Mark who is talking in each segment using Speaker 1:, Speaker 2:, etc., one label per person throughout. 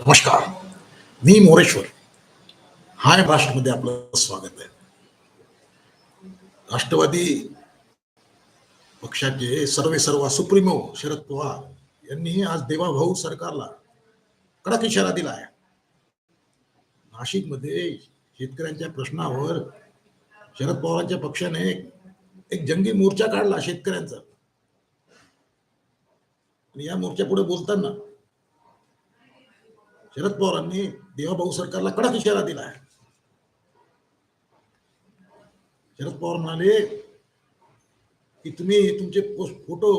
Speaker 1: नमस्कार. मी मोरेश्वर. हाय महाराष्ट्रमध्ये आपलं स्वागत आहे. राष्ट्रवादी पक्षाचे सर्वे सर्वा सुप्रीमो शरद पवार यांनी आज देवाभाऊ सरकारला कडक इशारा दिला आहे. नाशिकमध्ये शेतकऱ्यांच्या प्रश्नावर शरद पवारांच्या पक्षाने एक- एक जंगी मोर्चा काढला शेतकऱ्यांचा. आणि या मोर्चा पुढे बोलताना शरद पवारांनी देवाभाऊ सरकारला कडक इशारा दिला आहे. शरद पवार म्हणाले की तुम्ही तुमचे पोस्ट फोटो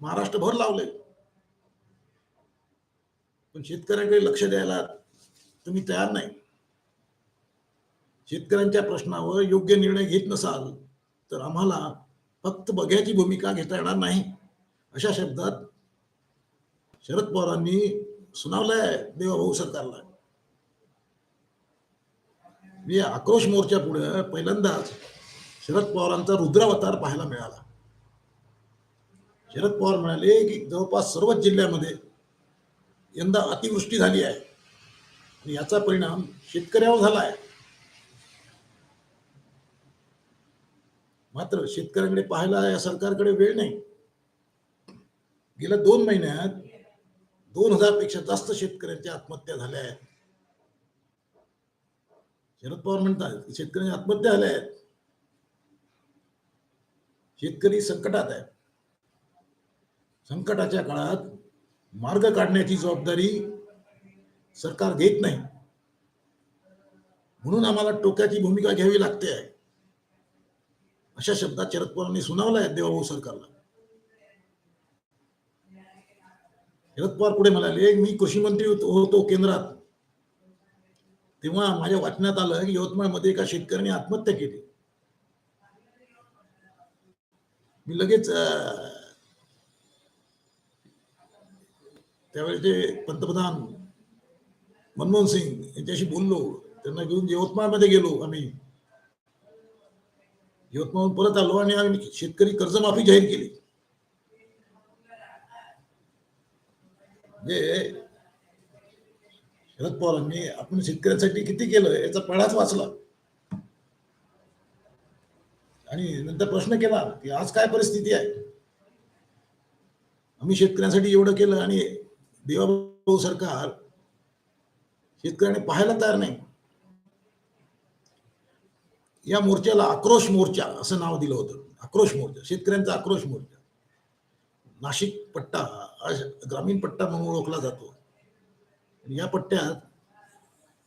Speaker 1: महाराष्ट्रभर लावले. पण शेतकऱ्यांकडे लक्ष द्यायला तुम्ही तयार नाही. शेतकऱ्यांच्या प्रश्नावर योग्य निर्णय घेत नसाल तर आम्हाला फक्त बघ्याची भूमिका घेता येणार नाही. अशा शब्दात शरद पवारांनी सुनावलंय देवाभाऊ सरकारला. मी आक्रोश मोर्चा पुढे पहिल्यांदाच शरद पवारांचा रुद्रावतार पाहायला मिळाला. शरद पवार म्हणाले की जवळपास सर्वच जिल्ह्यामध्ये यंदा अतिवृष्टी झाली आहे. आणि याचा परिणाम शेतकऱ्यावर झाला आहे. मात्र शेतकऱ्यांकडे पाहायला या सरकारकडे वेळ नाही. गेल्या दोन महिन्यात दोन हजारपेक्षा जास्त शेतकऱ्यांच्या आत्महत्या झाल्या आहेत. शरद पवार म्हणतात शेतकऱ्यांच्या आत्महत्या झाल्या आहेत. शेतकरी संकटात आहे संकटाच्या काळात मार्ग काढण्याची जबाबदारी सरकार घेत नाही. म्हणून आम्हाला टोक्याची भूमिका घ्यावी लागते. आहे अशा शब्दात शरद पवारांनी सुनावला आहे देवाभाऊ सरकारला. शरद पवार पुढे म्हणाले मी कृषी मंत्री होतो केंद्रात. तेव्हा माझ्या वाचण्यात आलं की यवतमाळमध्ये एका शेतकऱ्याने आत्महत्या केली. मी लगेच त्यावेळेचे पंतप्रधान मनमोहन सिंग यांच्याशी बोललो त्यांना घेऊन यवतमाळमध्ये गेलो आम्ही. यवतमाळहून परत आलो आणि आम्ही शेतकरी कर्जमाफी जाहीर केली. म्हणजे शरद पवारांनी आपण शेतकऱ्यांसाठी किती केलं याचा पडाच वाचला. आणि नंतर प्रश्न केला की आज काय परिस्थिती आहे? आम्ही शेतकऱ्यांसाठी एवढं केलं आणि देवाभाऊ सरकार शेतकऱ्याने पाहायला तयार नाही. या मोर्चाला आक्रोश मोर्चा असं नाव दिलं होतं. आक्रोश मोर्चा शेतकऱ्यांचा आक्रोश मोर्चा. नाशिक पट्टा हा ग्रामीण पट्टा म्हणून ओळखला जातो. आणि या पट्ट्यात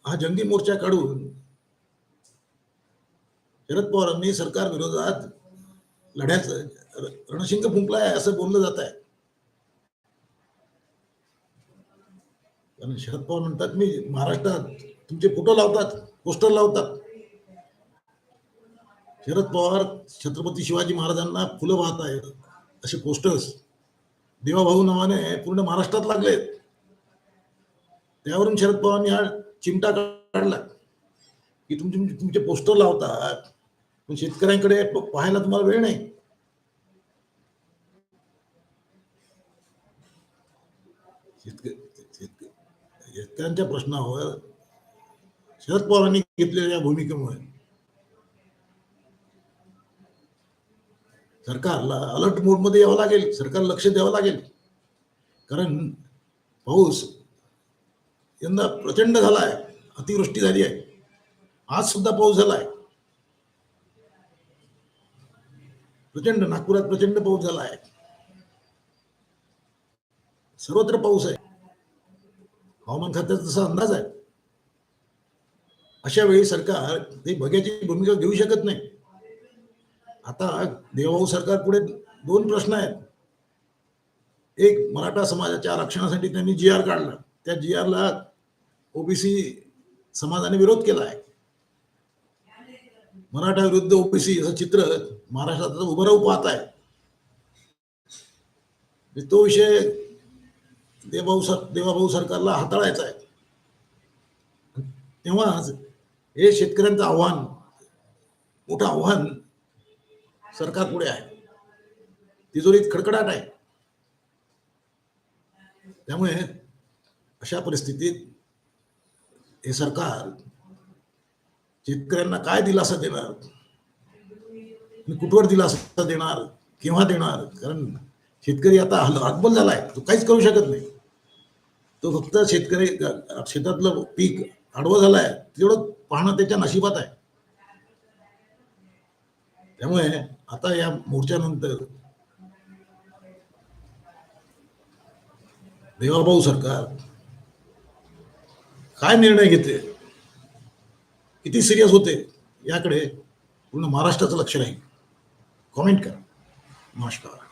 Speaker 1: हा जंगी मोर्चा काढून शरद पवारांनी सरकार विरोधात लढ्याचं रणशिंग फुंकलाय असं बोललं जात आहे. कारण शरद पवार म्हणतात मी महाराष्ट्रात तुमचे फोटो लावतात पोस्टर लावतात. शरद पवार छत्रपती शिवाजी महाराजांना फुलं वाहत आहेत असे पोस्टर्स देवाभाऊ नावाने पूर्ण महाराष्ट्रात लागलेत. त्यावरून शरद पवारांनी हा चिमटा काढला. की तुमचे तुमचे पोस्टर लावतात. पण शेतकऱ्यांकडे पाहायला तुम्हाला वेळ नाही. शेतकऱ्यांच्या प्रश्नावर शरद पवारांनी घेतलेल्या भूमिकेमुळे सरकारला अलर्ट मोडमध्ये यावं लागेल सरकार लक्ष द्यावं लागेल. कारण पाऊस यंदा प्रचंड झाला आहे अतिवृष्टी झाली आहे. आज सुद्धा पाऊस झाला आहे प्रचंड नागपुरात प्रचंड पाऊस झाला आहे सर्वत्र पाऊस आहे. हवामान खात्याचा तसा अंदाज आहे. अशा वेळी सरकार ते बघ्याची भूमिका घेऊ शकत नाही. आता देवाभाऊ सरकार पुढे दोन प्रश्न आहेत. एक मराठा समाजाच्या आरक्षणासाठी त्यांनी जी आर काढला. त्या जी आरला ओबीसी समाजाने विरोध केला आहे. मराठा विरुद्ध ओबीसी असं चित्र महाराष्ट्रात उभं राहू पाहत आहे. म्हणजे तो विषय देवाभाऊ सर देवाभाऊ सरकारला हाताळायचा आहे. तेव्हाच हे शेतकऱ्यांचं आव्हान मोठं आव्हान सरकार पुढे आहे. तिजोरीत खडखडाट आहे. त्यामुळे अशा परिस्थितीत हे सरकार शेतकऱ्यांना काय दिलासा देणार? कुठवर दिलासा देणार? केव्हा देणार? कारण शेतकरी आता हल हतबल झालाय तो काहीच करू शकत नाही. तो फक्त शेतकरी शेतातलं पीक आडवं झालाय तेवढं पाहणं त्याच्या नशिबात आहे. त्यामुळे आता या मोर्चानंतर देवाभाऊ सरकार काय निर्णय घेते किती सिरियस होते? याकडे पूर्ण महाराष्ट्राचं लक्ष राहील. कॉमेंट करा. नमस्कार.